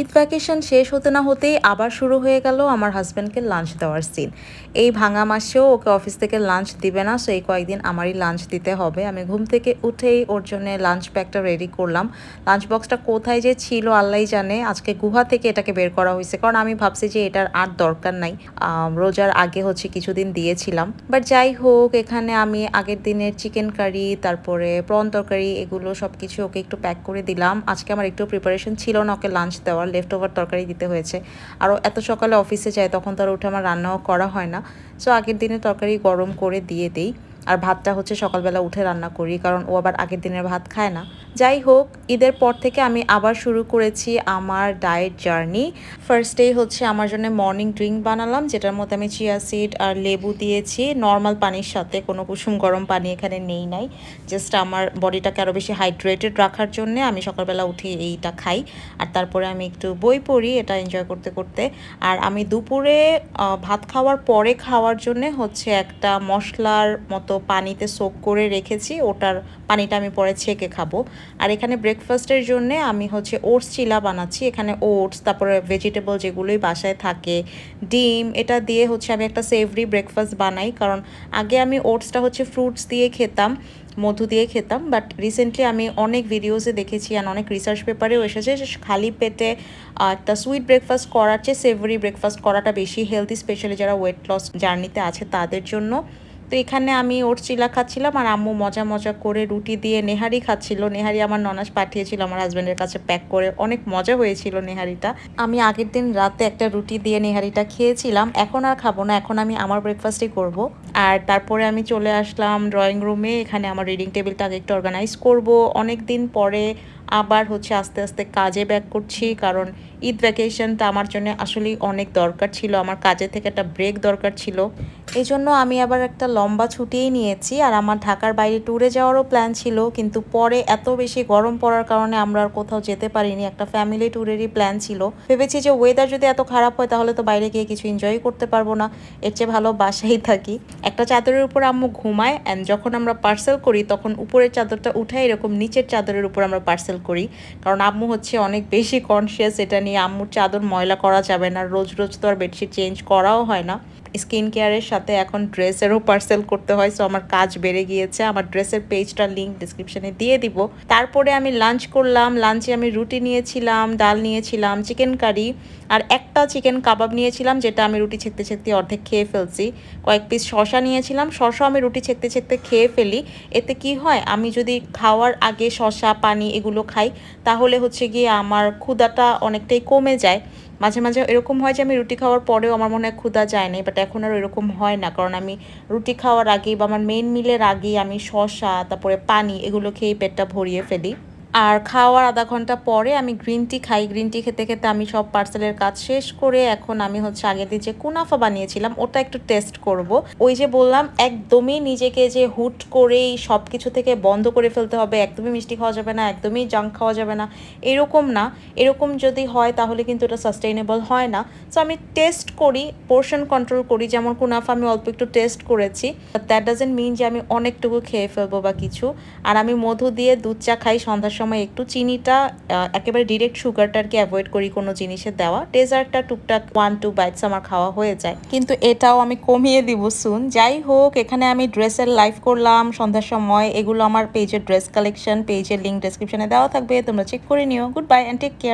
Eid vacation শেষ হতে না হতেই আবার শুরু হয়ে গেল আমার হাজব্যান্ডকে লাঞ্চ দেওয়ার সিন। এই ভাঙা মাসেও ওকে অফিস থেকে লাঞ্চ দিবে না, সো এই কয়েকদিন আমারই লাঞ্চ দিতে হবে। আমি ঘুম থেকে উঠেই ওর জন্য লাঞ্চ প্যাকটা রেডি করলাম। লাঞ্চ বক্সটা কোথায় যে ছিল আল্লাহই জানে। আজকে গুহা থেকে এটাকে বের করা হয়েছে। কারণ আমি ভাবছি যে এটার আর দরকার নাই। রোজার আগে হচ্ছে কিছুদিন দিয়েছিলাম। বাট যাই হোক, এখানে আমি আগের দিনের চিকেন কারি, তারপরে প্রন তরকারি, এগুলো সব কিছু ওকে একটু প্যাক করে দিলাম। আজকে আমার একটু প্রিপারেশন ছিল না ওকে লাঞ্চ দেওয়ার। লেফট ওভার তরকারি দিতে হয়েছে। আরও এত সকালে অফিসে যায় তখন তো আর উঠে আমার রান্নাও করা হয় না। সো আগের দিনে তরকারি গরম করে দিয়ে দিই। আর ভাতটা হচ্ছে সকালবেলা উঠে রান্না করি, কারণ ও আবার আগের দিনের ভাত খায় না। যাই হোক, ঈদের পর থেকে আমি আবার শুরু করেছি আমার ডায়েট জার্নি ফার্স্টেই হচ্ছে আমার জন্য মর্নিং ড্রিঙ্ক বানালাম, যেটার মধ্যে আমি চিয়া সিড আর লেবু দিয়েছি। নর্মাল পানির সাথে, কোনো কুসুম গরম পানি এখানে নেই নাই। জাস্ট আমার বডিটাকে আরও বেশি হাইড্রেটেড রাখার জন্য আমি সকালবেলা উঠে এইটা খাই। আর তারপরে আমি একটু বই পড়ি, এটা এনজয় করতে করতে। আর আমি দুপুরে ভাত খাওয়ার পরে খাওয়ার জন্যে হচ্ছে একটা মশলার মতো পানিতে সোক করে রেখেছি, ওটার পানিটা আমি পরে ছেঁকে খাব। আর এখানে ব্রেকফাস্টের জন্য আমি হচ্ছে ওটস চিলা বানাচ্ছি, এখানে ওটস তারপরে ভেজিটেবল যেগুলোই বাসায় থাকে, ডিম, এটা দিয়ে হচ্ছে আমি একটা সেভরি ব্রেকফাস্ট বানাই। কারণ আগে আমি ওটসটা হচ্ছে ফ্রুটস দিয়ে খেতাম, মধু দিয়ে খেতাম বাট রিসেন্টলি আমি অনেক ভিডিওসে দেখেছি আর অনেক রিসার্চ পেপারেও এসেছে যে খালি পেটে একটা সুইট ব্রেকফাস্ট করার চেয়ে সেভরি ব্রেকফাস্ট করাটা বেশি হেলদি স্পেশালি যারা ওয়েট লস জার্নিতে আছে তাদের জন্য। তো এখানে আমি ওর চিলা খাচ্ছিলাম আর আম্মু মজা মজা করে রুটি দিয়ে নেহারি খাচ্ছিল। নেহারি আমার ননাস পাঠিয়েছিল আমার হাজব্যান্ডের কাছে প্যাক করে। অনেক মজা হয়েছিল নেহারিটা। আমি আগের দিন রাতে একটা রুটি দিয়ে নেহারিটা খেয়েছিলাম। এখন আর খাব না, এখন আমি আমার ব্রেকফাস্টই করব। আর তারপরে আমি চলে আসলাম ড্রয়িং রুমে এখানে আমার রিডিং টেবিলটা আগে একটু অর্গানাইজ করব। অনেক দিন পরে আবার হচ্ছে আস্তে আস্তে কাজে ব্যাক করছি, কারণ ঈদ ভ্যাকেশনটা আমার জন্য আসলেই অনেক দরকার ছিল। আমার কাজে থেকে একটা ব্রেক দরকার ছিল। এই জন্য আমি আবার একটা লম্বা ছুটিই নিয়েছি আর আমার ঢাকার বাইরে ট্যুরে যাওয়ারও প্ল্যান ছিল, কিন্তু পরে এত বেশি গরম পড়ার কারণে আমরা আর কোথাও যেতে পারিনি। একটা ফ্যামিলি ট্যুরেরই প্ল্যান ছিল। ভেবেছি যে ওয়েদার যদি এত খারাপ হয়, তাহলে তো বাইরে গিয়ে কিছু এনজয় করতে পারব না। এর চেয়ে ভালো বাসায় থাকি। একটা চাদরের উপর আম্মু ঘুমায় অ্যান্ড যখন আমরা পার্সেল করি, তখন উপরের চাদরটা উঠাই এরকম নিচের চাদরের উপর আমরা পার্সেল করি। কারণ আম্মু হচ্ছে অনেক বেশি কনসিয়াস এটা নিয়ে আম্মুর চাদর ময়লা করা যাবে না। রোজ রোজ তো আর বেডশিট চেঞ্জ করাও হয় না। স্কিন কেয়ারের সাথে এখন ড্রেসেরও পার্সেল করতে হয় সো আমার কাজ বেড়ে গিয়েছে। আমার ড্রেসের পেজটার লিঙ্ক ডিসক্রিপশনে দিয়ে দিব। তারপরে আমি লাঞ্চ করলাম লাঞ্চে আমি রুটি নিয়েছিলাম, ডাল নিয়েছিলাম চিকেন কারি আর একটা চিকেন কাবাব নিয়েছিলাম, যেটা আমি রুটি ছেঁকতে ছেঁকতে অর্ধেক খেয়ে ফেলছি। কয়েক পিস শশা নিয়েছিলাম শশা আমি রুটি ছেঁকতে ছেঁকতে খেয়ে ফেলি। এতে কি হয়, আমি যদি খাওয়ার আগে শশা পানি এগুলো খাই, তাহলে হচ্ছে গিয়ে আমার ক্ষুদাটা অনেকটাই কমে যায়। মাঝে মাঝে এরকম হয় যে আমি রুটি খাওয়ার পরেও আমার মনে হয় ক্ষুধা যায় না বাট এখন আর এরকম হয় না। কারণ আমি রুটি খাওয়ার আগেই বা আমার মেন মিলের আগেই আমি শসা, তারপরে পানি, এগুলো খেয়ে পেটটা ভরিয়ে ফেলি। আর খাওয়ার আধা ঘণ্টা পরে আমি গ্রিন টি খাই। গ্রিন টি খেতে খেতে আমি সব পার্সেলের কাজ শেষ করে এখন আমি হচ্ছে আগের দিন যে কুনাফা বানিয়েছিলাম, ওটা একটু টেস্ট করব। ওই যে বললাম, একদমই নিজেকে যে হুট করেই সব কিছু থেকে বন্ধ করে ফেলতে হবে, একদমই মিষ্টি খাওয়া যাবে না, একদমই জাঙ্ক খাওয়া যাবে না, এরকম না। এরকম যদি হয় তাহলে কিন্তু এটা সাস্টেইনেবল হয় না। সো আমি টেস্ট করি পোর্শন কন্ট্রোল করি, যেমন কুনাফা আমি অল্প একটু টেস্ট করেছি দ্যাট ডাজেন্ট মিন যে আমি অনেকটুকু খেয়ে ফেলব বা কিছু। আর আমি মধু দিয়ে দুধ চা খাই সন্ধ্যার সময় একটু চিনিটা একেবারে ডিরেক্ট সুগারটা আর কি অ্যাভয়েড করি কোনো জিনিসে দেওয়া। ডেজার্টটা টুকটাক ওয়ান টু বাইটস আমার খাওয়া হয়ে যায়। কিন্তু এটাও আমি কমিয়ে দিব সুন যাই হোক, এখানে আমি ড্রেসের লাইভ করলাম, সন্ধ্যার সময়। এগুলো আমার পেজের ড্রেস কালেকশন পেজের লিঙ্ক ডেসক্রিপশনে দেওয়া থাকবে। তোমরা চেক করে নিও। Goodbye and take care